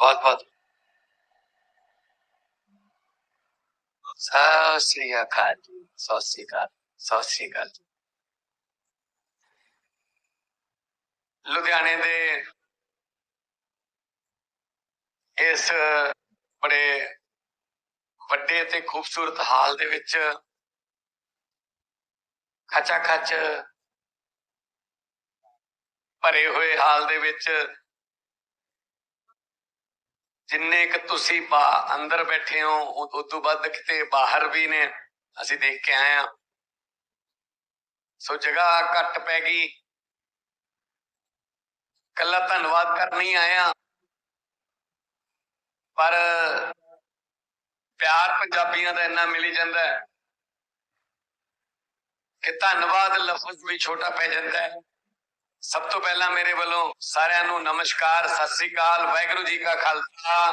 ਬਹੁਤ ਬਹੁਤ ਸਤਿ ਸ੍ਰੀ ਅਕਾਲ ਜੀ ਸਤਿ ਸ੍ਰੀ ਅਕਾਲ ਸਤਿ ਸ੍ਰੀ ਅਕਾਲ ਲੁਧਿਆਣੇ ਦੇ ਇਸ, ਬੜੇ ਵੱਡੇ ਤੇ ਖੂਬਸੂਰਤ ਹਾਲ ਦੇ ਵਿੱਚ ਖਚਾ ਖਚ ਭਰੇ ਹੋਏ ਹਾਲ ਦੇ ਵਿੱਚ ਜਿੰਨੇ ਕਿ ਤੁਸੀਂ ਬਾ ਅੰਦਰ ਬੈਠੇ ਹੋ ਉਹ ਉਸ ਤੋਂ ਵੱਧ ਕਿਤੇ ਬਾਹਰ ਵੀ ਨੇ, ਅਸੀਂ ਦੇਖ ਕੇ ਆਏ ਆ ਸੋ ਜਗ੍ਹਾ ਘੱਟ ਪੈ ਗਈ। ਕੱਲਾ ਧੰਨਵਾਦ ਕਰਨ ਹੀ ਆਇਆ ਪਰ ਪਿਆਰ ਪੰਜਾਬੀਆਂ ਦਾ ਇੰਨਾ ਮਿਲੀ ਜਾਂਦਾ ਹੈ ਕਿ ਧੰਨਵਾਦ ਲਫ਼ਜ਼ ਵੀ ਛੋਟਾ ਪੈ ਜਾਂਦਾ ਹੈ। ਸਭ ਤੋਂ ਪਹਿਲਾਂ ਮੇਰੇ ਵੱਲੋਂ ਸਾਰਿਆਂ ਨੂੰ ਨਮਸਕਾਰ, ਸਤਿ ਸ੍ਰੀ ਅਕਾਲ, ਵਾਹਿਗੁਰੂ ਜੀ ਕਾ ਖਾਲਸਾ।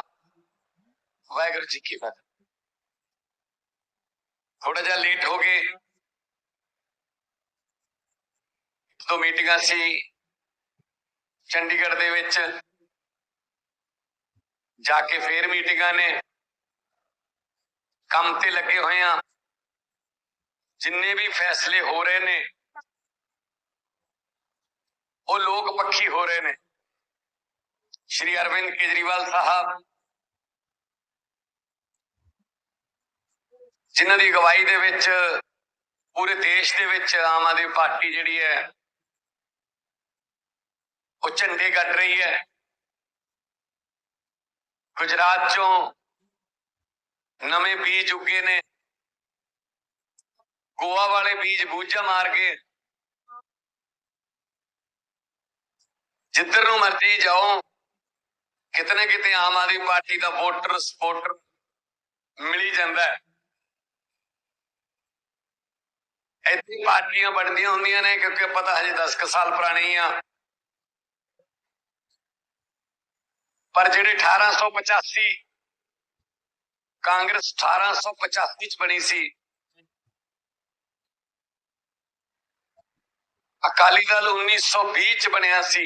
ਵਾਹਿਗੁਰੂ ਜੀ ਕੀ ਫਤਿਹ। ਥੋੜਾ ਜਿਹਾ ਲੇਟ ਹੋ ਗਏ। ਦੋ ਮੀਟਿੰਗਾਂ ਸੀ ਚੰਡੀਗੜ੍ਹ ਦੇ ਵਿੱਚ। ਜਾ ਕੇ ਫੇਰ ਮੀਟਿੰਗਾਂ ਨੇ। ਕੰਮ ਤੇ ਲੱਗੇ ਹੋਏ ਆ ਜਿੰਨੇ ਵੀ ਫੈਸਲੇ ਹੋ ਰਹੇ ਨੇ ਉਹ ਲੋਕ ਹੋ ਰਹੇ ਨੇ। ਸ਼੍ਰੀ ਅਰਵਿੰਦ ਕੇਜਰੀਵਾਲ ਸਾਹਿਬ ਜਿਨ੍ਹਾਂ ਦੀ ਅਗਵਾਈ ਦੇ ਵਿੱਚ ਪੂਰੇ ਦੇਸ਼ ਦੇ ਵਿੱਚ ਆਮ ਆਦਮੀ ਪਾਰਟੀ ਜਿਹੜੀ ਹੈ, ਉਹ ਝੰਡੇ ਗੱਡ ਰਹੀ ਹੈ। ਗੁਜਰਾਤ ਚੋਂ ਨਵੇਂ ਬੀਜ ਉੱਗੇ ਨੇ। ਗੋਆ ਵਾਲੇ ਬੀਜ ਬੂਝਾ ਮਾਰ ਕੇ ਜਿੱਧਰ ਨੂੰ ਮਰਜ਼ੀ ਜਾਓ ਕਿਤੇ ਨਾ ਕਿਤੇ ਆਮ ਆਦਮੀ ਪਾਰਟੀ ਦਾ ਵੋਟਰ ਸਪੋਰਟਰ ਮਿਲੀ ਜਾਂਦਾ ਹੈ ਇੱਥੇ ਪਾਰਟੀਆਂ ਬਣਦੀਆਂ ਹੁੰਦੀਆਂ ਨੇ ਕਿਉਂਕਿ ਪਤਾ ਹਜੇ 10 ਕੁ ਸਾਲ ਪੁਰਾਣੀ ਆ ਪਰ ਜਿਹੜੇ 1885 ਕਾਂਗਰਸ 1885 ਚ ਬਣੀ ਸੀ ਅਕਾਲੀ ਦਲ 1920 ਚ ਬਣਿਆ ਸੀ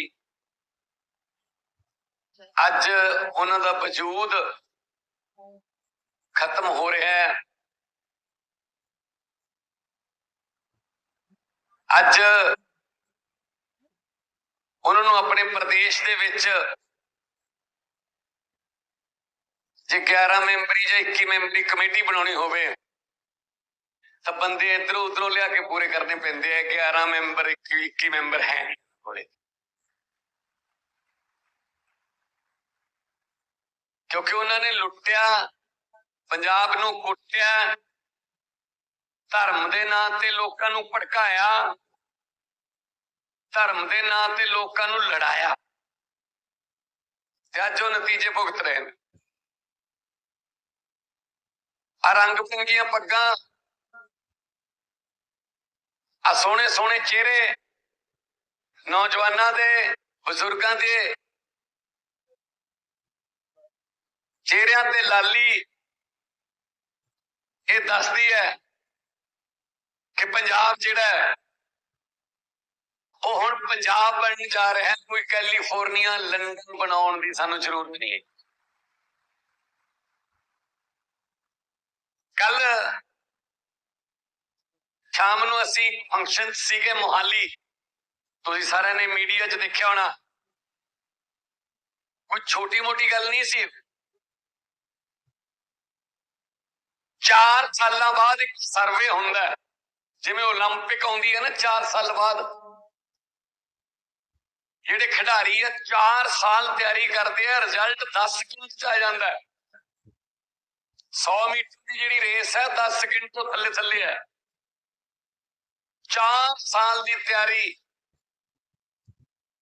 ਅੱਜ ਉਹਨਾਂ ਦਾ ਵਜੂਦ ਖਤਮ ਹੋ ਰਿਹਾ ਹੈ। ਅੱਜ ਉਹਨਾਂ ਨੂੰ ਆਪਣੇ ਪ੍ਰਦੇਸ਼ ਦੇ ਵਿੱਚ ਜੇ 11 ਮੈਂਬਰੀ ਜਾਂ 21 ਮੈਂਬਰੀ ਕਮੇਟੀ ਬਣਾਉਣੀ ਹੋਵੇ, ਤਾਂ ਬੰਦੇ ਇਧਰੋਂ ਉਧਰੋਂ ਲਿਆ ਕੇ ਪੂਰੇ ਕਰਨੇ ਪੈਂਦੇ ਆ। 11 ਮੈਂਬਰ 21 ਮੈਂਬਰ ਹੈ ਨਹੀਂ ਕਿਉਂਕਿ ਉਹਨਾਂ ਨੇ ਲੁੱਟਿਆ, ਪੰਜਾਬ ਨੂੰ ਕੁੱਟਿਆ, ਧਰਮ ਦੇ ਨਾਂ ਤੇ ਲੋਕਾਂ ਨੂੰ ਭੜਕਾਇਆ, ਧਰਮ ਦੇ ਨਾਂ ਤੇ ਲੋਕਾਂ ਨੂੰ ਲੜਾਇਆ। ਤੇ ਅੱਜ ਉਹ ਨਤੀਜੇ ਭੁਗਤ ਰਹੇ ਨੇ। ਆ ਰੰਗ ਪਿੰਗੀਆਂ ਪੱਗਾਂ ਆ ਸੋਹਣੇ ਸੋਹਣੇ ਚਿਹਰੇ ਨੌਜਵਾਨਾਂ ਦੇ, ਬਜ਼ੁਰਗਾਂ ਦੇ ਚਿਹਰਿਆਂ ਤੇ ਲਾਲੀ। ਇਹ ਦੱਸਦੀ ਹੈ ਕਿ ਪੰਜਾਬ ਜਿਹੜਾ ਹੈ, ਉਹ ਹੁਣ ਪੰਜਾਬ ਬਣਨ ਜਾ ਰਿਹਾ। ਹੈ ਕੋਈ ਕੈਲੀਫੋਰਨੀਆ, ਲੰਡਨ ਬਣਾਉਣ ਦੀ ਸਾਨੂੰ ਜ਼ਰੂਰਤ ਨਹੀਂ ਹੈ ਕੱਲ ਸ਼ਾਮ ਨੂੰ ਅਸੀਂ ਫੰਕਸ਼ਨ ਸੀਗੇ ਮੁਹਾਲੀ। ਤੁਸੀਂ ਸਾਰਿਆਂ ਨੇ ਮੀਡੀਆ 'ਚ ਦੇਖਿਆ ਹੋਣਾ। ਕੋਈ ਛੋਟੀ ਮੋਟੀ ਗੱਲ ਨਹੀਂ ਸੀ। 4 ਸਾਲਾਂ ਬਾਅਦ ਇੱਕ ਸਰਵੇ ਹੁੰਦਾ ਹੈ ਜਿਵੇਂ 올림픽 ਆਉਂਦੀ ਹੈ ਨਾ 4 ਸਾਲ ਬਾਅਦ ਜਿਹੜੇ ਖਿਡਾਰੀ ਆ 4 ਸਾਲ ਤਿਆਰੀ ਕਰਦੇ ਆ ਰਿਜ਼ਲਟ 10 ਸਕਿੰਟ ਚ ਆ ਜਾਂਦਾ ਹੈ 100 ਮੀਟਰ ਦੀ ਜਿਹੜੀ ਰੇਸ ਹੈ 10 ਸਕਿੰਟ ਤੋਂ ਥੱਲੇ ਥੱਲੇ ਹੈ 4 ਸਾਲ ਦੀ ਤਿਆਰੀ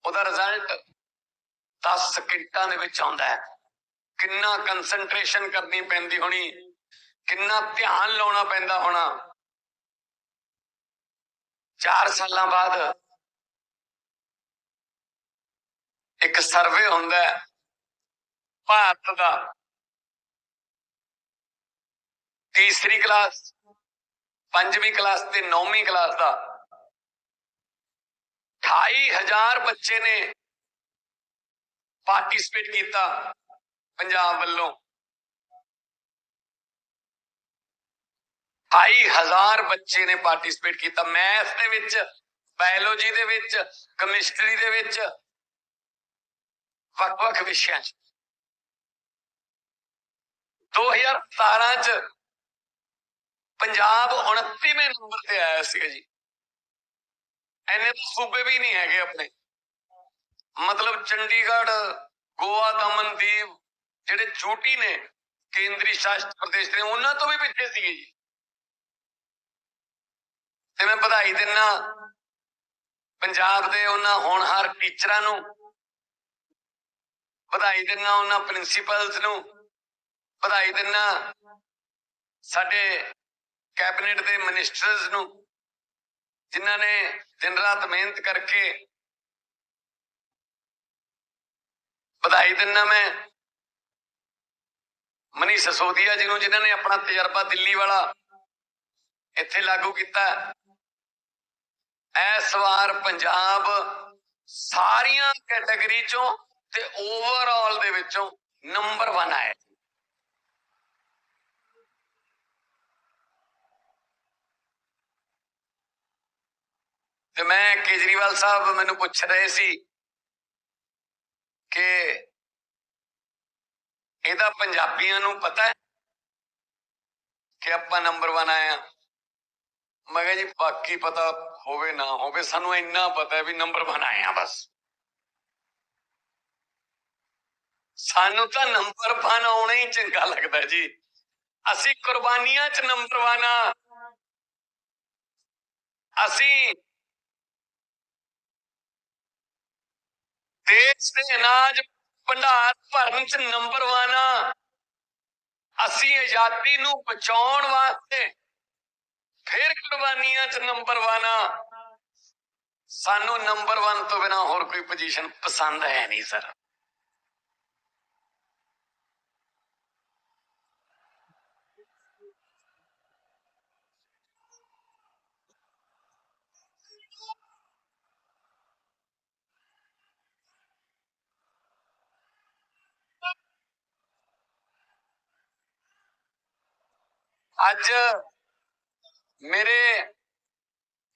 ਉਹਦਾ ਰਿਜ਼ਲਟ 10 ਸਕਿੰਟਾਂ ਦੇ ਵਿੱਚ ਆਉਂਦਾ ਹੈ ਕਿੰਨਾ ਕਨਸੈਂਟਰੇਸ਼ਨ ਕਰਨੀ ਪੈਂਦੀ ਹੋਣੀ ਕਿੰਨਾ ਧਿਆਨ ਲਾਉਣਾ ਪੈਂਦਾ ਹੋਣਾ। 4 ਸਾਲਾਂ ਬਾਅਦ ਇੱਕ ਸਰਵੇ ਹੁੰਦਾ ਹੈ ਭਾਰਤ ਦਾ। ਤੀਸਰੀ ਕਲਾਸ, ਪੰਜਵੀਂ ਕਲਾਸ ਤੇ ਨੌਵੀਂ ਕਲਾਸ ਦਾ। 28000 ਬੱਚੇ ਨੇ ਪਾਰਟਿਸਿਪੇਟ ਕੀਤਾ ਪੰਜਾਬ ਵੱਲੋਂ। 28000 ਬੱਚੇ ਨੇ ਪਾਰਟਿਸਿਪੇਟ ਕੀਤਾ। ਮੈਥ ਦੇ ਵਿੱਚ ਬਾਇਓਲੋਜੀ ਦੇ ਵਿੱਚ ਕੈਮਿਸਟਰੀ ਦੇ ਵਿੱਚ, ਵੱਖ-ਵੱਖ ਵਿਸ਼ਿਆਂ 'ਚ। 2017 ਚ ਪੰਜਾਬ 29ਵੇਂ ਨੰਬਰ ਤੇ ਆਇਆ ਸੀਗਾ ਜੀ। ਐਨੇ ਤਾਂ ਸੂਬੇ ਵੀ ਨਹੀਂ ਹੈਗੇ ਆਪਣੇ। ਮਤਲਬ ਚੰਡੀਗੜ੍ਹ, ਗੋਆ, ਦਮਨ, ਦੀਵ, ਜਿਹੜੇ ਛੋਟੀ ਨੇ, ਕੇਂਦਰੀ ਸ਼ਾਸਿਤ ਪ੍ਰਦੇਸ਼ ਨੇ ਉਹਨਾਂ ਤੋਂ ਵੀ ਪਿੱਛੇ ਸੀਗੇ ਜੀ। ਤੇ ਮੈਂ ਵਧਾਈ ਦਿੰਨਾ। ਪੰਜਾਬ ਦੇ ਉਹਨਾਂ ਹੋਣਹਾਰ ਟੀਚਰਾਂ ਨੂੰ ਵਧਾਈ ਦਿੰਨਾ, ਉਹਨਾਂ ਪ੍ਰਿੰਸੀਪਲਸ ਨੂੰ ਵਧਾਈ ਦਿੰਨਾ। ਸਾਡੇ ਕੈਬਨਿਟ ਦੇ ਮਿਨਿਸਟਰਸ ਨੂੰ, ਜਿਨ੍ਹਾਂ ਨੇ ਦਿਨ ਰਾਤ ਮਿਹਨਤ ਕਰਕੇ ਵਧਾਈ ਦਿੰਨਾ ਮੈਂ। ਮਨੀ ਸਸੋਦੀਆ ਜੀ ਨੂੰ, ਜਿਨ੍ਹਾਂ ਨੇ ਆਪਣਾ ਤਜਰਬਾ ਦਿੱਲੀ ਵਾਲਾ ਇੱਥੇ ਲਾਗੂ ਕੀਤਾ। ਇਸ ਵਾਰ ਪੰਜਾਬ ਸਾਰੀਆਂ ਕੈਟਾਗਰੀ ਚੋਂ ਤੇ ਓਵਰਆਲ ਦੇ ਵਿੱਚੋਂ ਨੰਬਰ 1 ਆਇਆ ਤੇ ਮੈਂ ਕੇਜਰੀਵਾਲ ਸਾਹਿਬ ਮੈਨੂੰ ਪੁੱਛ ਰਹੇ ਸੀ ਕਿ ਇਹਦਾ ਪੰਜਾਬੀਆਂ ਨੂੰ ਪਤਾ ਹੈ ਕਿ ਆਪਾਂ ਨੰਬਰ 1 ਆਏ ਆ ਮੈਂ ਕਿਹਾ ਜੀ, ਬਾਕੀ ਪਤਾ ਹੋਵੇ ਨਾ ਹੋਵੇ, ਸਾਨੂੰ ਇੰਨਾ ਪਤਾ ਹੈ ਵੀ ਨੰਬਰ 1 ਆ ਬਸ। ਸਾਨੂੰ ਤਾਂ ਨੰਬਰ 1 ਹੀ ਚੰਗਾ ਲੱਗਦਾ ਜੀ। ਅਸੀਂ ਕੁਰਬਾਨੀਆਂ 'ਚ ਨੰਬਰ 1 ਅਸੀਂ ਦੇਸ਼ ਦੇ ਅਨਾਜ ਭੰਡਾਰ ਭਰਨ 'ਚ ਨੰਬਰ 1 ਅਸੀਂ ਆਜ਼ਾਦੀ ਨੂੰ ਬਚਾਉਣ ਵਾਸਤੇ ਫੇਰ ਕੁਰਬਾਨੀਆਂ 'ਚ ਨੰਬਰ 1 ਆ। ਸਾਨੂੰ ਨੰਬਰ 1 ਤੋਂ ਬਿਨਾ ਹੋਰ ਕੋਈ ਪੋਜੀਸ਼ਨ ਪਸੰਦ ਹੈ ਨਹੀਂ ਸਰ ਅੱਜ ਮੇਰੇ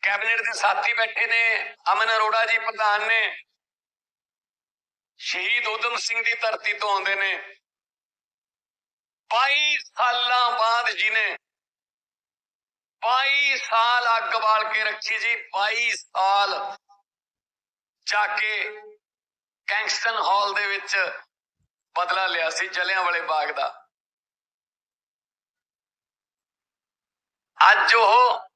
ਕੈਬਨਿਟ ਦੇ ਸਾਥੀ ਬੈਠੇ ਨੇ, ਅਮਨ ਅਰੋੜਾ ਜੀ ਪ੍ਰਧਾਨ ਨੇ। ਸ਼ਹੀਦ ਉਦਮ ਸਿੰਘ ਦੀ ਧਰਤੀ ਤੋਂ ਆਉਂਦੇ ਨੇ। 22 ਸਾਲਾਂ ਬਾਅਦ ਜੀ ਨੇ 22 ਸਾਲ ਅੱਗ ਬਾਲ ਕੇ ਰੱਖੀ ਜੀ 22 ਸਾਲ ਜਾ ਕੇ ਗੈਂਗਸਟਨ ਹਾਲ ਦੇ ਵਿੱਚ ਬਦਲਾ ਲਿਆ ਸੀ ਜਲਿਆਂ ਵਾਲੇ ਬਾਗ ਦਾ। ਅੱਜ ਉਹ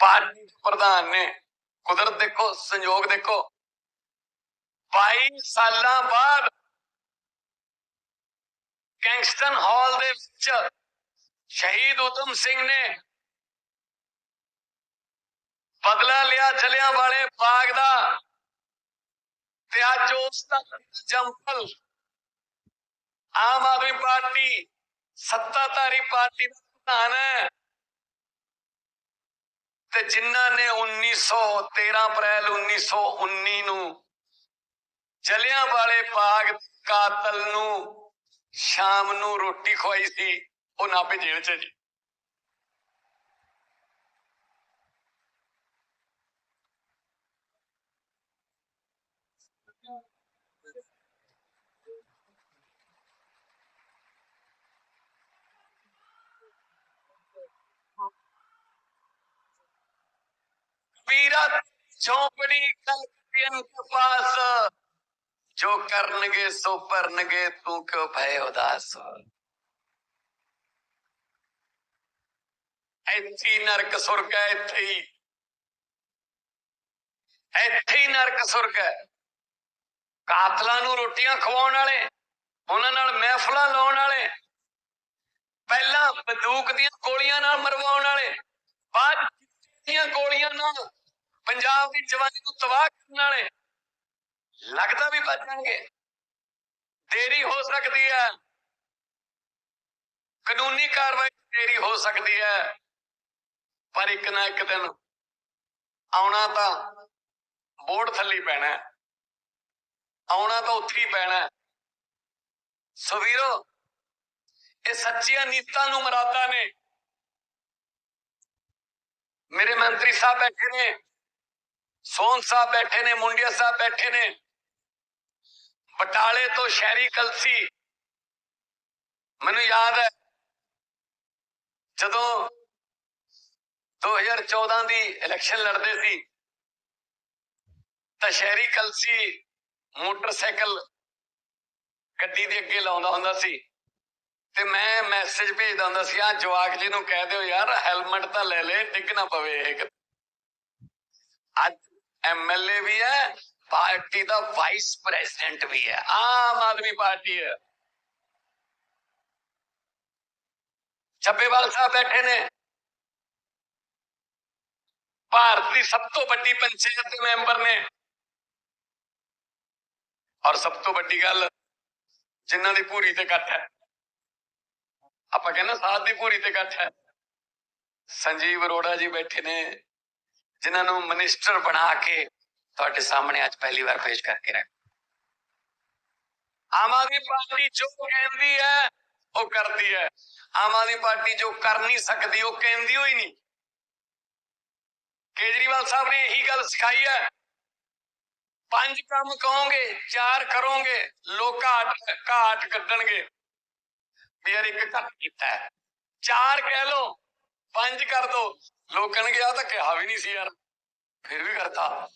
ਪਾਰਟੀ ਪ੍ਰਧਾਨ ਨੇ ਕੁਦਰਤ ਦੇਖੋ ਸੰਯੋਗ ਦੇਖੋ 22 ਸਾਲਾਂ ਬਾਅਦ ਗੈਂਗਸਟਨ ਹਾਲ ਦੇ ਵਿੱਚ ਸ਼ਹੀਦ ਉਦਮ ਸਿੰਘ ਨੇ ਬਦਲਾ ਲਿਆ ਜਲਿਆਂ ਵਾਲੇ ਬਾਗ ਦਾ ਤੇ ਅੱਜ ਉਸ ਦਾ ਜੰਪਲ ਆਮ ਆਦਮੀ ਪਾਰਟੀ ਸੱਤਾਧਾਰੀ ਪਾਰਟੀ ਦਾ ਪ੍ਰਧਾਨ ਹੈ। ਤੇ ਜਿਨ੍ਹਾਂ ਨੇ 1913 ਅਪ੍ਰੈਲ 1919 ਨੂੰ ਜਲਿਆਂ ਵਾਲੇ ਬਾਗ ਕਾਤਲ ਨੂੰ ਸ਼ਾਮ ਨੂੰ ਰੋਟੀ ਖਵਾਈ ਸੀ, ਉਹ ਨਾਭੇ ਜੇਲ੍ਹ 'ਚ ਜੀ। ਪੀਰਾ ਚੌਪੜੀ ਕਲਪੀਆਂ ਕੇ ਪਾਸ ਜੋ ਕਰਨਗੇ ਸੋ ਪਰਨਗੇ ਤੂੰ ਕਿਉਂ ਭੈ ਉਦਾਸ? ਇੱਥੇ ਨਰਕ ਸੁਰਗ ਹੈ, ਇੱਥੇ ਹੀ। ਇੱਥੇ ਨਰਕ ਸੁਰਗ ਹੈ। ਕਾਤਲਾਂ ਨੂੰ ਰੋਟੀਆਂ ਖਵਾਉਣ ਵਾਲੇ, ਉਹਨਾਂ ਨਾਲ ਮਹਿਫਲਾਂ ਲਾਉਣ ਵਾਲੇ, ਪਹਿਲਾਂ ਬੰਦੂਕ ਦੀਆਂ ਗੋਲੀਆਂ ਨਾਲ ਮਰਵਾਉਣ ਵਾਲੇ, ਬਾਅਦ ਦੀਆਂ ਗੋਲੀਆਂ ਨਾਲ ਪੰਜਾਬ ਦੀ ਜਵਾਨੀ ਨੂੰ ਤਬਾਹ ਕਰਨ ਵਾਲੇ ਲੱਗਦਾ ਵੀ ਬਚਣਗੇ ਦੇਰੀ ਹੋ ਸਕਦੀ ਹੈ। ਕਾਨੂੰਨੀ ਕਾਰਵਾਈ ਦੇਰੀ ਹੋ ਸਕਦੀ ਹੈ। ਪਰ ਇੱਕ ਨਾ ਇੱਕ ਦਿਨ ਆਉਣਾ ਤਾਂ ਬੋਰਡ ਥੱਲੇ ਪੈਣਾ ਆਉਣਾ ਤਾਂ ਉੱਥੇ ਹੀ ਪੈਣਾ ਹੈ। ਸੋ ਵੀਰੋ, ਇਹ ਸੱਚੀਆਂ ਨੀਤਾਂ ਨੂੰ ਮਰਾਦਾ ਨੇ। ਮੇਰੇ ਮੰਤਰੀ ਸਾਹਿਬ ਬੈਠੇ ਨੇ। ਸੋਨ ਸਾਹਿਬ ਬੈਠੇ ਨੇ, ਮੁੰਡਿਆ ਸਾਹਿਬ ਬੈਠੇ ਨੇ। ਬਟਾਲੇ ਤੋਂ ਸ਼ਹਿਰੀ ਕਲਸੀ। ਮੈਨੂੰ ਯਾਦ ਹੈ, ਜਦੋਂ 2014 ਦੀ ਇਲੈਕਸ਼ਨ ਲੜਦੇ ਸੀ, ਤਾਂ ਸ਼ਹਿਰੀ ਕਲਸੀ ਮੋਟਰਸਾਈਕਲ ਗੱਡੀ ਦੇ ਅੱਗੇ ਲਾਉਂਦਾ ਹੁੰਦਾ ਸੀ ਤੇ ਮੈਂ ਮੈਸੇਜ ਭੇਜਦਾ ਹੁੰਦਾ ਸੀ ਆ ਜਵਾਕ ਜੀ ਨੂੰ ਕਹਿ ਦਿਓ ਯਾਰ, ਹੈਲਮਟ ਤਾਂ ਲੈ ਲੈ, ਡਿੱਗ ਨਾ ਪਵੇ ਇਹ ਅੱਜ ਐਮਐਲਏ ਵੀ ਹੈ ਪਾਰਟੀ ਦਾ ਵਾਈਸ ਪ੍ਰੈਜ਼ੀਡੈਂਟ ਵੀ ਹੈ ਆਮ ਆਦਮੀ ਪਾਰਟੀ ਹੈ ਚੱਬੇਵਾਲ ਸਾਹਿਬ ਬੈਠੇ ਨੇ ਭਾਰਤ ਦੀ ਸਭ ਤੋਂ ਵੱਡੀ ਪੰਚਾਇਤ ਦੇ ਮੈਂਬਰ ਨੇ ਔਰ ਸਭ ਤੋਂ ਵੱਡੀ ਗੱਲ ਜਿਨ੍ਹਾਂ ਦੀ ਪੂਰੀ ਤੇ ਇਕੱਠ ਹੈ ਆਪਾਂ ਕਹਿੰਦੇ ਸਾਧ ਦੀ ਪੂਰੀ ਤੇ ਇਕੱਠ ਹੈ ਸੰਜੀਵ ਅਰੋੜਾ ਜੀ ਬੈਠੇ ਨੇ ਜਿਨ੍ਹਾਂ ਨੂੰ ਮਿਨਿਸਟਰ ਬਣਾ ਕੇ ਤੁਹਾਡੇ ਸਾਹਮਣੇ ਅੱਜ ਪਹਿਲੀ ਵਾਰ ਪੇਸ਼ ਕਰਕੇ ਰੱਖ ਆਮ ਆਦਮੀ ਪਾਰਟੀ ਜੋ ਕਹਿੰਦੀ ਹੈ, ਉਹ ਕਰਦੀ ਹੈ। ਆਮ ਆਦਮੀ ਪਾਰਟੀ ਜੋ ਕਰ ਨਹੀਂ ਸਕਦੀ, ਉਹ ਕਹਿੰਦੀ ਹੋਈ ਨਹੀਂ। ਕੇਜਰੀਵਾਲ ਸਾਹਿਬ ਨੇ ਇਹੀ ਗੱਲ ਸਿਖਾਈ ਹੈ। ਪੰਜ ਕੰਮ ਕਹੋਗੇ, ਚਾਰ ਕਰੋਗੇ, ਲੋਕ ਘਾਟ ਘਾਟ ਕੱਢਣਗੇ। ਵੀ ਯਾਰ ਇੱਕ ਘੱਟ ਕੀਤਾ ਚਾਰ ਕਹਿ ਲੋ ਪੰਜ ਕਰ ਦੋ। ਲੋਕ ਕਹਿਣਗੇ ਆ ਤਾਂ ਕਿਹਾ ਵੀ ਨਹੀਂ ਸੀ ਯਾਰ, ਫਿਰ ਵੀ ਕਰਤਾ।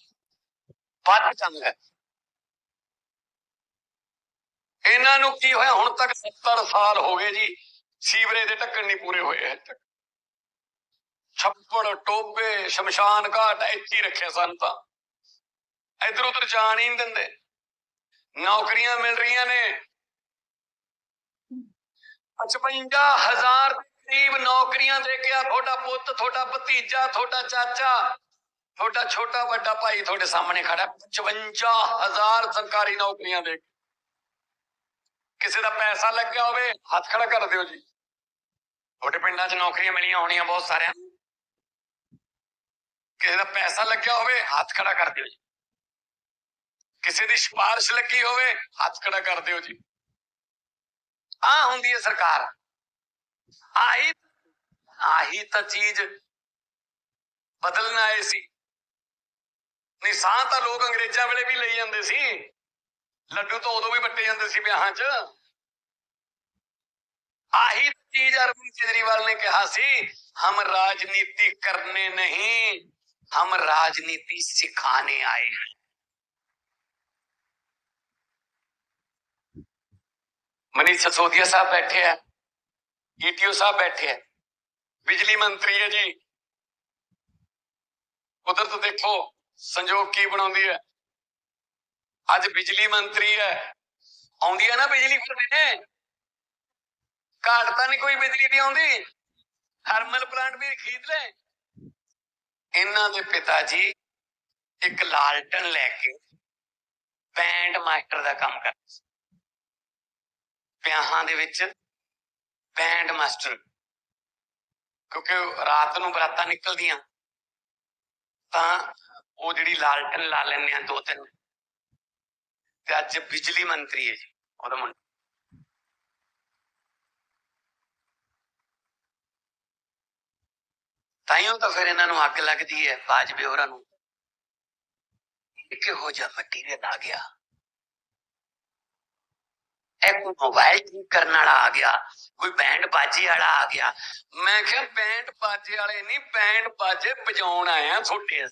ਵੱਧ ਚੰਗਾ ਇਹਨਾਂ ਨੂੰ ਕੀ ਹੋਇਆ? ਹੁਣ ਤੱਕ 70 ਸਾਲ ਹੋ ਗਏ ਜੀ, ਸੀਵਰੇਜ ਦੇ ਢੱਕਣ ਨਹੀਂ ਪੂਰੇ ਹੋਏ ਹਜੇ ਤੱਕ। ਛੱਪੜ ਟੋਬੇ ਸ਼ਮਸ਼ਾਨ ਘਾਟ, ਇੱਥੇ ਹੀ ਰੱਖਿਆ ਸਨ ਤਾਂ। ਇਧਰ ਉਧਰ ਜਾਣ ਹੀ ਨਹੀਂ ਦਿੰਦੇ। ਨੌਕਰੀਆਂ ਮਿਲ ਰਹੀਆਂ ਨੇ। 55000 ਦੇ ਗਰੀਬ ਨੌਕਰੀਆਂ ਦੇ ਕੇ ਆ, ਤੁਹਾਡਾ ਪੁੱਤ, ਤੁਹਾਡਾ ਭਤੀਜਾ, ਤੁਹਾਡਾ ਚਾਚਾ, ਤੁਹਾਡਾ ਛੋਟਾ ਵੱਡਾ ਭਾਈ ਤੁਹਾਡੇ ਸਾਹਮਣੇ ਖੜਾ। 55000 ਸਰਕਾਰੀ ਨੌਕਰੀਆਂ ਦੇ ਕਿਸੇ ਦਾ ਪੈਸਾ ਲੱਗਿਆ ਹੋਵੇ, ਹੱਥ ਖੜਾ ਕਰ ਦਿਓ ਜੀ। ਤੁਹਾਡੇ ਪਿੰਡਾਂ 'ਚ ਨੌਕਰੀਆਂ ਮਿਲੀਆਂ ਹੋਣੀਆਂ ਬਹੁਤ ਸਾਰਿਆਂ ਨੂੰ। ਕਿਸੇ ਦਾ ਪੈਸਾ ਲੱਗਿਆ ਹੋਵੇ, ਹੱਥ ਖੜਾ ਕਰ ਦਿਓ ਜੀ। ਕਿਸੇ ਦੀ ਸਿਫਾਰਿਸ਼ ਲੱਗੀ ਹੋਵੇ, ਹੱਥ ਖੜਾ ਕਰ ਦਿਓ ਜੀ। ਆ ਹੁੰਦੀ ਹੈ ਸਰਕਾਰ। ਆਹੀ ਆਹੀ ਤਾਂ ਚੀਜ਼ ਬਦਲਣ ਆਏ ਸੀ ਨਿਸ਼ਾਨ ਤਾਂ ਲੋਕ ਅੰਗਰੇਜ਼ਾਂ ਵੇਲੇ ਵੀ ਲਈ ਜਾਂਦੇ ਸੀ ਲੱਡੂ ਤਾਂ ਉਦੋਂ ਵੀ ਵੱਟੇ ਜਾਂਦੇ ਸੀ ਵਿਆਹਾਂ 'ਚ ਆਹੀ ਚੀਜ਼ ਅਰਵਿੰਦ ਕੇਜਰੀਵਾਲ ਨੇ ਕਿਹਾ ਸੀ ਹਮ ਰਾਜਨੀਤੀ ਕਰਨੇ ਨਹੀਂ ਹਮ ਰਾਜਨੀਤੀ ਸਿਖਾਣੇ ਆਏ हैं मनीष सिसोदिया साहब बैठे हैं ਈਟੀਓ ਸਾਹਿਬ ਬੈਠੇ ਹੈ ਬਿਜਲੀ ਮੰਤਰੀ ਹੈ ਜੀ। ਕੁਦਰਤ ਦੇਖੋ, ਸੰਜੋਗ ਕੀ ਬਣਾਉਂਦੀ ਹੈ। ਅੱਜ ਬਿਜਲੀ ਮੰਤਰੀ ਹੈ। ਆਉਂਦੀ ਹੈ ਨਾ ਬਿਜਲੀ ਫਿਰ ਮੈਨੇ? ਘਾਟ ਤਾਂ ਨਹੀਂ ਕੋਈ ਬਿਜਲੀ ਦੀ ਆਉਂਦੀ। ਥਰਮਲ ਪਲਾਂਟ ਵੀ ਖਰੀਦ ਲੈ ਇਹਨਾਂ ਦੇ ਪਿਤਾ ਜੀ ਇੱਕ ਲਾਲਟਨ ਲੈ ਕੇ ਬੈਂਡ ਮਾਸਟਰ ਦਾ ਕੰਮ ਕਰਦੇ ਸੀ। ਵਿਆਹਾਂ ਦੇ ਵਿੱਚ ਬੈਂਡ ਮਾਸਟਰ ਕਿਉਂਕਿ ਰਾਤ ਨੂੰ ਬਰਾਤਾਂ ਨਿਕਲਦੀਆਂ। ਤਾਂ ਉਹ ਜਿਹੜੀ ਲਾਲਟਨ ਲਾ ਲੈਂਦੇ ਆ ਦੋ ਤਿੰਨ। ਤੇ ਅੱਜ ਬਿਜਲੀ ਮੰਤਰੀ ਹੈ ਜੀ, ਉਹਦਾ ਮੁੰਡਾ। ਤਾਈਓ ਤਾਂ ਫਿਰ ਇਹਨਾਂ ਨੂੰ ਅੱਗ ਲੱਗਦੀ ਹੈ, ਬਾਜਵੇ ਹੋਰਾਂ ਨੂੰ। ਕਿਹੋ ਜਿਹਾ ਮਟੀਰੀਅਲ ਆ ਗਿਆ। ਇਹ ਕੋਈ ਮੋਬਾਈਲ ਠੀਕ ਕਰਨ ਵਾਲਾ ਆ ਗਿਆ ਕੋਈ ਬੈਂਡ ਬਾਜੇ ਵਾਲਾ ਆ ਗਿਆ ਮੈਂ ਕਿਹਾ ਬੈਂਡ ਬਾਜੇ ਵਾਲੇ ਨਹੀਂ ਬੈਂਡ ਬਾਜੇ ਵਜਾਉਣ ਆਏ ਆ ਛੋਟੇ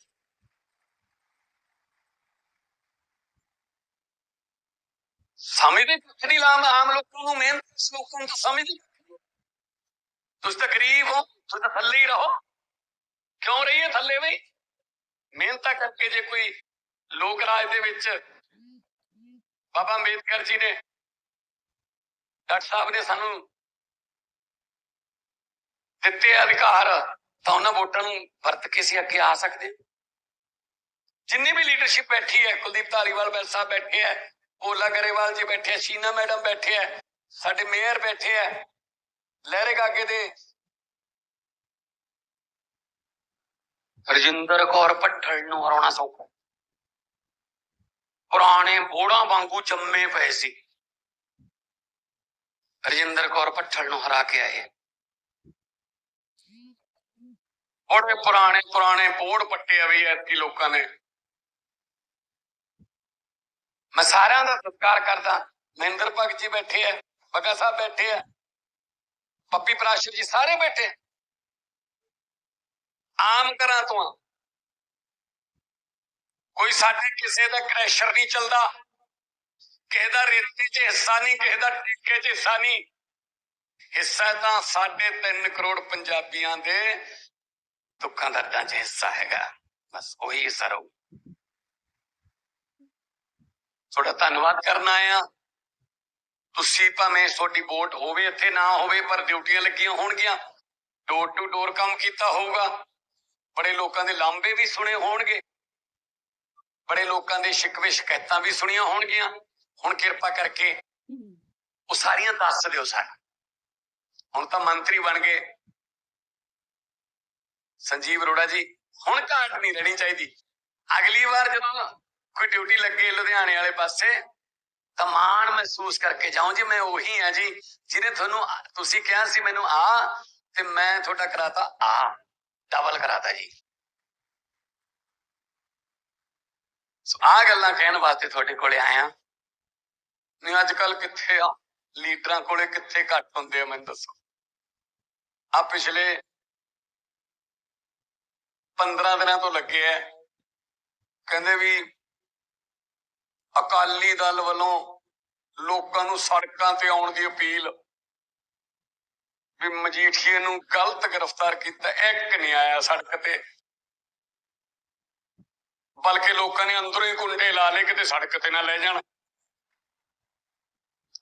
ਸਮਝਦੇ ਕੁਛ ਨਹੀਂ ਲਾਮ ਆਮ ਲੋਕਾਂ ਨੂੰ ਮਿਹਨਤ ਲੋਕਾਂ ਨੂੰ ਤਾਂ ਸਮਝਦੇ ਤੁਸੀਂ ਤਾਂ ਗਰੀਬ ਹੋ ਤੁਸੀਂ ਤਾਂ ਥੱਲੇ ਹੀ ਰਹੋ ਕਿਉਂ ਰਹੀਏ ਥੱਲੇ ਬਈ ਮਿਹਨਤਾਂ ਕਰਕੇ ਜੇ ਕੋਈ ਲੋਕ ਰਾਜ ਦੇ ਵਿੱਚ ਬਾਬਾ ਅੰਬੇਦਕਰ ਜੀ ਨੇ ਡਾਕਟਰ ਸਾਹਿਬ ਨੇ ਸਾਨੂੰ ਦਿੱਤੇ ਅਧਿਕਾਰ, ਤਾਂ ਉਹਨਾਂ ਵੋਟਾਂ ਨੂੰ ਵਰਤ ਕੇ ਅਸੀਂ ਅੱਗੇ ਆ ਸਕਦੇ ਜਿੰਨੀ ਵੀ ਲੀਡਰਸ਼ਿਪ ਬੈਠੀ ਹੈ, ਕੁਲਦੀਪ ਧਾਲੀਵਾਲ ਬੈਲ ਸਾਹਿਬ ਬੈਠੇ ਹੈ ਓਲਾ ਗਰੇਵਾਲ ਜੀ ਬੈਠੇ ਸ਼ੀਨਾ ਮੈਡਮ ਬੈਠੇ ਹੈ, ਸਾਡੇ ਮੇਅਰ ਬੈਠੇ ਹੈ, ਲਹਿਰੇ ਗਾਗੇ ਦੇ ਰਜਿੰਦਰ ਕੌਰ ਪੱਠਲ ਨੂੰ ਹਰਾਉਣਾ ਸੌਖਾ। ਪੁਰਾਣੇ ਬੋੜਾਂ ਵਾਂਗੂ ਜੰਮੇ ਪਏ ਸੀ। ਰਜਿੰਦਰ ਕੌਰ ਭੱਠਲ ਨੂੰ ਹਰਾ ਕੇ ਆਏ। ਬੜੇ ਪੁਰਾਣੇ ਪੁਰਾਣੇ ਬੋੜ ਪੱਟੇ ਆ ਵੀ ਐਤਕੀ ਲੋਕਾਂ ਨੇ। ਮੈਂ ਸਾਰਿਆਂ ਦਾ ਸਤਿਕਾਰ ਕਰਦਾ। ਮਹਿੰਦਰ ਭਗਤ ਜੀ ਬੈਠੇ ਆ, ਬੱਗਾ ਸਾਹਿਬ ਬੈਠੇ ਆ, ਪੱਪੀ ਪ੍ਰਾਸ਼ਰ ਜੀ ਸਾਰੇ ਬੈਠੇ ਆਮ ਕਰਾਂ ਤੋਂ ਕੋਈ ਸਾਡੇ ਕਿਸੇ ਦਾ ਕ੍ਰੈਸ਼ਰ ਨਹੀਂ ਚੱਲਦਾ। ਕਿਸੇ ਦਾ ਰੇਤੇ 'ਚ ਹਿੱਸਾ ਨਹੀਂ, ਕਿਸੇ ਦਾ ਠੇਕੇ 'ਚ ਹਿੱਸਾ ਨਹੀਂ। ਹਿੱਸਾ ਤਾਂ ਸਾਡੇ 3 ਕਰੋੜ ਪੰਜਾਬੀਆਂ ਦੇ ਦੁੱਖਾਂ ਦਰਦਾਂ 'ਚ ਹਿੱਸਾ ਹੈਗਾ। ਬਸ ਉਹੀ ਹਿੱਸਾ ਰਹੂ। ਤੁਹਾਡਾ ਧੰਨਵਾਦ ਕਰਨਾ ਆਇਆ ਤੁਸੀਂ ਭਾਵੇਂ ਤੁਹਾਡੀ ਵੋਟ ਹੋਵੇ ਇੱਥੇ ਨਾ ਹੋਵੇ, ਪਰ ਡਿਊਟੀਆਂ ਲੱਗੀਆਂ ਹੋਣਗੀਆਂ। ਡੋਰ ਟੂ ਡੋਰ ਕੰਮ ਕੀਤਾ ਹੋਊਗਾ। ਬੜੇ ਲੋਕਾਂ ਦੇ ਲਾਂਬੇ ਵੀ ਸੁਣੇ ਹੋਣਗੇ। ਬੜੇ ਲੋਕਾਂ ਦੇ ਸ਼ਿਕਵੇ ਸ਼ਿਕਾਇਤਾਂ ਵੀ ਸੁਣੀਆਂ ਹੋਣਗੀਆਂ। ਹੁਣ ਕਿਰਪਾ ਕਰਕੇ ਉਹ ਸਾਰੀਆਂ ਦੱਸ ਦਿਓ ਸਾਨੂੰ। ਹੁਣ ਤਾਂ ਮੰਤਰੀ ਬਣ ਗਏ। ਸੰਜੀਵ ਅਰੋੜਾ ਜੀ, ਹੁਣ ਘਾਟ ਨਹੀਂ ਰਹਿਣੀ ਚਾਹੀਦੀ। ਅਗਲੀ ਵਾਰ ਜਦੋਂ ਕੋਈ ਡਿਊਟੀ ਲੱਗੇ ਲੁਧਿਆਣੇ ਵਾਲੇ ਪਾਸੇ, ਤਾਂ ਮਾਣ ਮਹਿਸੂਸ ਕਰਕੇ ਜਾਓ ਜੀ, ਮੈਂ ਉਹੀ ਆ ਜੀ, ਜਿਹਨੇ ਤੁਹਾਨੂੰ ਤੁਸੀਂ ਕਿਹਾ ਸੀ ਮੈਨੂੰ ਆ, ਤੇ ਮੈਂ ਤੁਹਾਡਾ ਕਰਾਤਾ ਆ। ਡਬਲ ਕਰਾਤਾ ਜੀ। ਸੋ ਆ ਗੱਲਾਂ ਕਹਿਣ ਵਾਸਤੇ ਤੁਹਾਡੇ ਕੋਲੇ ਆਇਆ ਨਹੀਂ ਅੱਜ ਕੱਲ ਕਿੱਥੇ ਆ? ਲੀਡਰਾਂ ਕੋਲੇ ਕਿੱਥੇ ਘੱਟ ਹੁੰਦੇ ਆ, ਮੈਨੂੰ ਦੱਸੋ? ਆ ਪਿਛਲੇ 15 ਦਿਨਾਂ ਤੋਂ ਲੱਗੇ ਐ। ਕਹਿੰਦੇ ਵੀ ਅਕਾਲੀ ਦਲ ਵੱਲੋਂ ਲੋਕਾਂ ਨੂੰ ਸੜਕਾਂ ਤੇ ਆਉਣ ਦੀ ਅਪੀਲ ਵੀ ਮਜੀਠੀਏ ਨੂੰ ਗਲਤ ਗ੍ਰਿਫਤਾਰ ਕੀਤਾ। ਇੱਕ ਨਹੀਂ ਆਇਆ ਸੜਕ ਤੇ। ਬਲਕਿ ਲੋਕਾਂ ਨੇ ਅੰਦਰੋਂ ਹੀ ਕੁੰਡੇ ਲਾ ਲਏ, ਕਿਤੇ ਸੜਕ ਤੇ ਨਾ ਲੈ ਜਾਣ।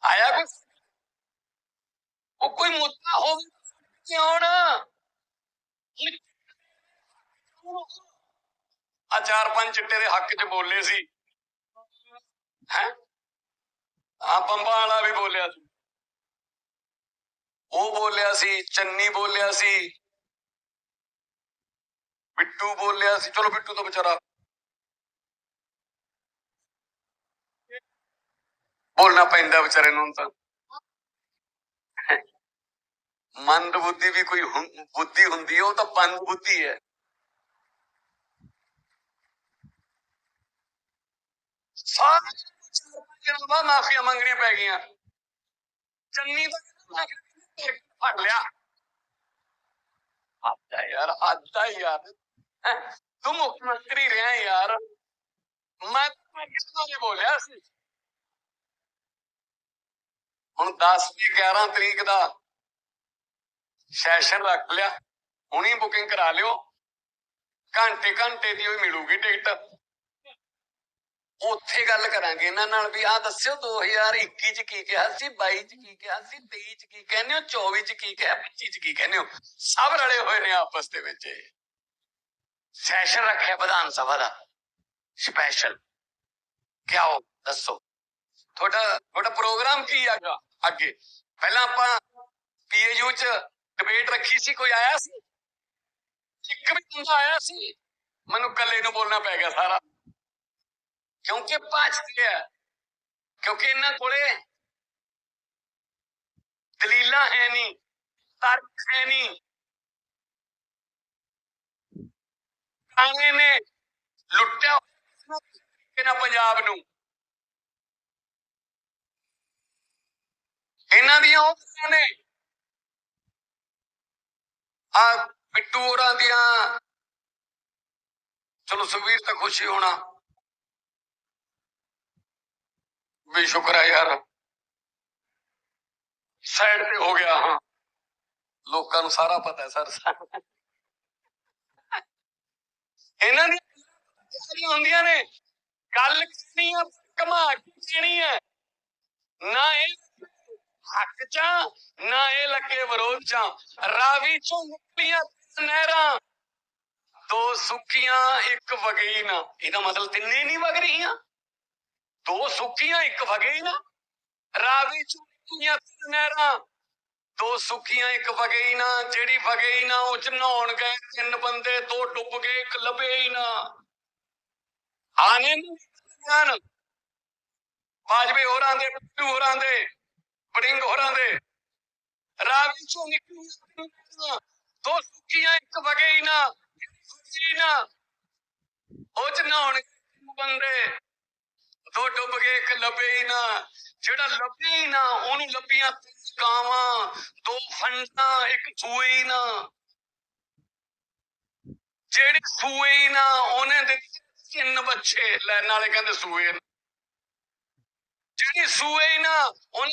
ਆਇਆ ਕੋਈ? ਉਹ ਕੋਈ ਮੁੱਦਾ ਹੋਵੇ ਕਿ ਆਉਣ ਆ ਚਾਰ ਪੰਜ ਚਿੱਟੇ ਦੇ ਹੱਕ 'ਚ ਬੋਲੇ ਸੀ। ਹੈ? ਆ ਬੰਬਾ ਵਾਲਾ ਵੀ ਬੋਲਿਆ ਸੀ। ਉਹ ਬੋਲਿਆ ਸੀ, ਚੰਨੀ ਬੋਲਿਆ ਸੀ। ਬਿੱਟੂ ਬੋਲਿਆ ਸੀ। ਚਲੋ ਬਿੱਟੂ ਤਾਂ ਵਿਚਾਰਾ ਬੋਲਣਾ ਪੈਂਦਾ ਵਿਚਾਰੇ ਨੂੰ ਤਾਂ ਮੰਦ ਬੁੱਧੀ ਵੀ ਕੋਈ ਹੁੰ- ਬੁੱਧੀ ਹੁੰਦੀ ਹੈ ਉਹ ਤਾਂ ਪੰਦ ਬੁੱਧੀ ਹੈ ਸਾਰੇ ਜਨਾਬਾਂ ਮਾਫੀਆਂ ਮੰਗਣੀਆਂ ਪੈ ਗਈਆਂ ਚੰਨੀ ਤਾਂ ਫੜ ਲਿਆ ਹੱਦਾ ਯਾਰ ਹੱਦਾ ਯਾਰ ਹੈਂ, ਤੂੰ ਮੁੱਖ ਮੰਤਰੀ ਰਿਹਾ ਯਾਰ ਮੈਂ ਤਾਂ ਕਿਹਨਾਂ ਨੇ ਬੋਲਿਆ ਸੀ ਹੁਣ 10 ਤੇ 11 ਤਰੀਕ ਦਾ ਸੈਸ਼ਨ ਰੱਖ ਲਿਆ, ਹੁਣੀ ਬੁਕਿੰਗ ਕਰਾ ਲਿਓ, ਘੰਟੇ ਘੰਟੇ ਦੀ ਹੋਈ ਮਿਲੂਗੀ ਟਿਕਟ ਉੱਥੇ ਗੱਲ ਕਰਾਂਗੇ ਇਹਨਾਂ ਨਾਲ ਵੀ, ਆਹ ਦੱਸਿਓ 2021 ਚ ਕੀ ਕਿਹਾ ਸੀ 22 ਚ ਕੀ ਕਿਹਾ ਸੀ 23 ਚ ਕੀ ਕਹਿੰਦੇ ਹੋ 24 ਚ ਕੀ ਕਿਹਾ 25 ਚ ਕੀ ਕਹਿੰਦੇ ਹੋ? ਸਭ ਰਲੇ ਹੋਏ ਨੇ ਆਪਸ ਦੇ ਵਿੱਚ ਸੈਸ਼ਨ ਰੱਖਿਆ ਵਿਧਾਨ ਸਭਾ ਦਾ। ਸਪੈਸ਼ਲ ਕਿਆ ਹੋ, ਦੱਸੋ। ਤੁਹਾਡਾ ਤੁਹਾਡਾ ਪ੍ਰੋਗਰਾਮ ਕੀ ਆਗਾ ਅੱਗੇ। ਪਹਿਲਾਂ ਆਪਾਂ ਪੀਏਯੂ ਚ ਡਿਬੇਟ ਰੱਖੀ ਸੀ, ਕੋਈ ਆਇਆ ਸੀ? ਇੱਕ ਵੀ ਬੰਦਾ ਆਇਆ ਸੀ? ਮੈਨੂੰ ਇਕੱਲੇ ਨੂੰ ਬੋਲਣਾ ਪੈ ਗਿਆ ਸਾਰਾ। ਕਿਉਂਕਿ ਭੱਜਦੇ ਆ ਕਿਉਂਕਿ ਇਹਨਾਂ ਕੋਲੇ ਦਲੀਲਾਂ ਹੈ ਨਹੀਂ, ਤਰਕ ਹੈ ਨਹੀਂ। ਕਾਂਗੇ ਨੇ, ਲੁੱਟਿਆ ਇਹਨਾਂ ਪੰਜਾਬ ਨੂੰ। ਇਹਨਾਂ ਦੀਆਂ ਉਹ ਗੱਲਾਂ ਨੇ। ਆ ਬਿੱਟੂ ਹੋਰਾਂ ਦੀਆਂ। ਚਲੋ ਸੁਖਵੀਰ ਤਾਂ ਖੁਸ਼ੀ ਹੋਣਾ। ਵੀ ਸ਼ੁਕਰ ਹੈ ਯਾਰ। ਸਾਈਡ ਤੇ ਹੋ ਗਿਆ ਹਾਂ। ਲੋਕਾਂ ਨੂੰ ਸਾਰਾ ਪਤਾ ਹੈ ਸਰ। ਇਹਨਾਂ ਦੀ ਸਾਰੀਆਂ ਹੁੰਦੀਆਂ ਨੇ। ਗੱਲ ਕਰਨੀ ਆ ਕਮਾ ਕੇ ਕਹਿਣੀ ਹੈ ਨਾ ਇਹ ਹੱਕ ਚ ਨਾ ਇਹ ਲੱਗੇ ਵਿਰੋਧ ਚ ਰਾਵੀ ਚੋਂ ਨਿਕਲੀਆਂ ਨਹਿਰਾਂ, ਦੋ ਸੁੱਕੀਆਂ, ਇੱਕ ਵਗਈ ਨਾ ਇਹਦਾ ਮਤਲਬ ਤਿੰਨੇ ਨਹੀਂ ਵਗ ਰਹੀਆਂ। ਦੋ ਸੁੱਕੀਆਂ, ਇੱਕ ਵਗਈ ਨਾ ਰਾਵੀ ਚੋਂ ਨਿਕਲੀਆਂ ਨਹਿਰਾਂ, ਦੋ ਸੁੱਕੀਆਂ, ਇੱਕ ਵਗਈ ਨਾ ਜਿਹੜੀ ਵਗਈ ਨਾ ਉਹ ਚ ਨਹਾਉਣ ਗਏ ਤਿੰਨ ਬੰਦੇ, ਦੋ ਡੁੱਬ ਗਏ, ਇੱਕ ਲੱਭੇ ਹੀ ਨਾ। ਆਨੇ ਨੂੰ ਬਾਜਵੇ ਹੋਰਾਂ ਦੇ ਬਿੱਟੂ ਹੋਰਾਂ ਦੇ। ਬੜਿੰਗ ਹੋਰਾਂ ਦੇ। ਰਾਵੀ ਚੋਂ ਨਿਕਲੀਆਂ ਦੋ ਸੁੱਕੀਆਂ, ਇੱਕ ਵਗੇ ਨਾ ਸੁੱਕੀ ਨਾ। ਉਹ ਚ ਨਹਾਉਣ ਬੰਦੇ? ਦੋ ਡੁੱਬ ਗਏ, ਇੱਕ ਲੱਭੇ ਹੀ ਨਾ। ਜਿਹੜਾ ਲੱਭੇ ਹੀ ਨਾ, ਉਹਨੂੰ ਲੱਭੀਆਂ ਤਿੰਨ ਦੋ ਫੰਡਾਂ, ਇੱਕ ਸੂਏ ਹੀ ਨਾ। ਜਿਹੜੀ ਸੂਏ ਹੀ ਨਾ, ਉਹਨੇ ਦਿੱਤੇ ਤਿੰਨ ਬੱਚੇ। ਲੈਣ ਨਾਲੇ ਕਹਿੰਦੇ ਸੂਏ ਜਿਹੜੀ ਸੂਏ ਹੀ ਨਾ, ਉਹਨੇ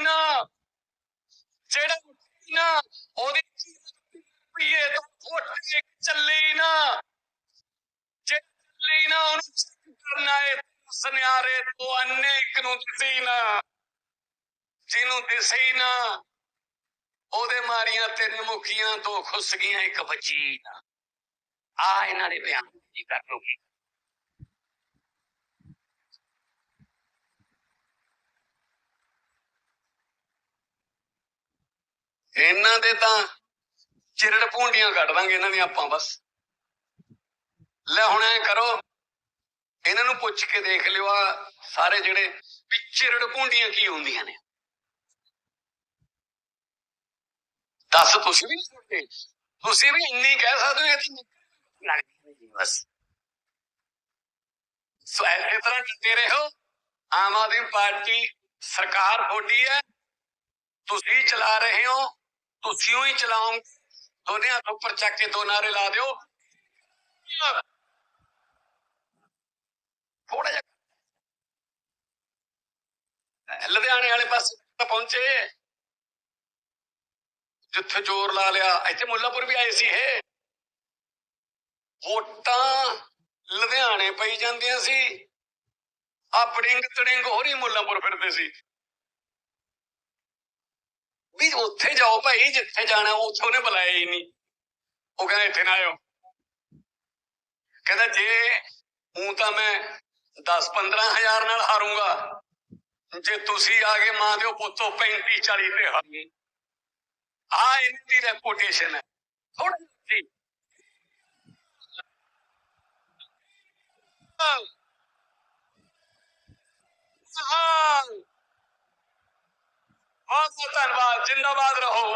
ਨਾ। ਜਿਹੜਾ ਨਾ, ਉਹਦੀ ਪੀਏ ਤੋਂ ਫੁੱਟ ਚੱਲੇ ਨਾ। ਜੇ ਚੱਲੇ ਨਾ, ਉਹਨੂੰ ਕਰਨਾ ਏ ਸੁਨਿਆਰੇ ਤੋਂ ਅੰਨੇ ਇੱਕ ਨੂੰ ਦਿਸੇ ਨਾ। ਜਿਹਨੂੰ ਦਿਸੇ ਨਾ, ਉਹਦੇ ਮਾਰੀਆਂ ਤਿੰਨ ਮੁਖੀਆਂ, ਦੋ ਖੁੱਸ ਗਈਆਂ, ਇੱਕ ਬਚੀ ਨਾ। ਆ ਇਹਨਾਂ ਦੇ ਬਿਆਨ ਜੀ ਕਰ ਲੋਗੀ ਇਹਨਾਂ ਦੇ ਤਾਂ ਚਿਰੜ ਭੂੰਡੀਆਂ ਕੱਢ ਦਾਂਗੇ ਇਹਨਾਂ ਦੀਆਂ ਆਪਾਂ ਬਸ। ਲੈ ਹੁਣ ਐ ਕਰੋ, ਇਹਨਾਂ ਨੂੰ ਪੁੱਛ ਕੇ ਦੇਖ ਲਿਓ ਆ ਸਾਰੇ ਜਿਹੜੇ ਵੀ ਚਿਰੜ ਭੂੰਡੀਆਂ ਕੀ ਹੁੰਦੀਆਂ ਨੇ। ਦੱਸ ਤੁਸੀਂ ਵੀ ਸੁਣਦੇ? ਤੁਸੀਂ ਵੀ ਇੰਨੀ ਕਹਿ ਸਕਦੇ ਹੋ ਇਹ ਲੱਗਦੀ ਬਸ। ਸੋ ਇਸ ਤਰ੍ਹਾਂ ਡਟੇ ਰਹੋ। ਆਮ ਆਦਮੀ ਪਾਰਟੀ ਸਰਕਾਰ ਤੁਹਾਡੀ ਹੈ। ਤੁਸੀਂ ਚਲਾ ਰਹੇ ਹੋ। ਤੁਸੀਂ ਹੀ ਚਲਾਓ ਦੋਨੇ ਹੱਥ ਉੱਪਰ ਚੱਕ ਕੇ ਦੋ ਨਾਰੇ ਲਾ ਦਿਓ। ਥੋੜਾ ਜਿਹਾ ਲੁਧਿਆਣੇ ਵਾਲੇ ਪਾਸੇ ਤਾਂ ਪਹੁੰਚੇ। ਜਿੱਥੇ ਜ਼ੋਰ ਲਾ ਲਿਆ, ਇੱਥੇ ਮੁੱਲਾਪੁਰ ਵੀ ਆਏ ਸੀ ਇਹ। ਵੋਟਾਂ ਲੁਧਿਆਣੇ ਪਈ ਜਾਂਦੀਆਂ ਸੀ। ਆ ਬੜਿੰਗ ਤੜਿੰਗ ਹੋਰੀ ਮੁੱਲਾਪੁਰ ਫਿਰਦੇ ਸੀ। ਵੀ ਉੱਥੇ ਜਾਓ ਭਾਈ, ਜਿੱਥੇ ਜਾਣਾ, ਉੱਥੇ ਉਹਨੇ ਬੁਲਾਇਆ ਹੀ ਨਹੀਂ। ਉਹ ਕਹਿੰਦਾ ਇੱਥੇ ਨਾ ਆਇਓ। ਕਹਿੰਦਾ ਜੇ ਹੂੰ ਤਾਂ ਮੈਂ 10 15 ਨਾਲ ਹਾਰੂੰਗਾ। ਜੇ ਤੁਸੀਂ ਆ ਗਏ ਮਾਂ ਦਿਓ ਪੁੱਤੋ 35 40 ਤੇ ਹਾਰੀ ਆ ਇਹਨਾਂ ਰੈਪੂਟੇਸ਼ਨ ਹੈ। ਥੋੜੀ ਜੀ। ਹਾਂ ਬਹੁਤ ਬਹੁਤ ਧੰਨਵਾਦ ਜਿੰਦਾਬਾਦ ਰਹੋ।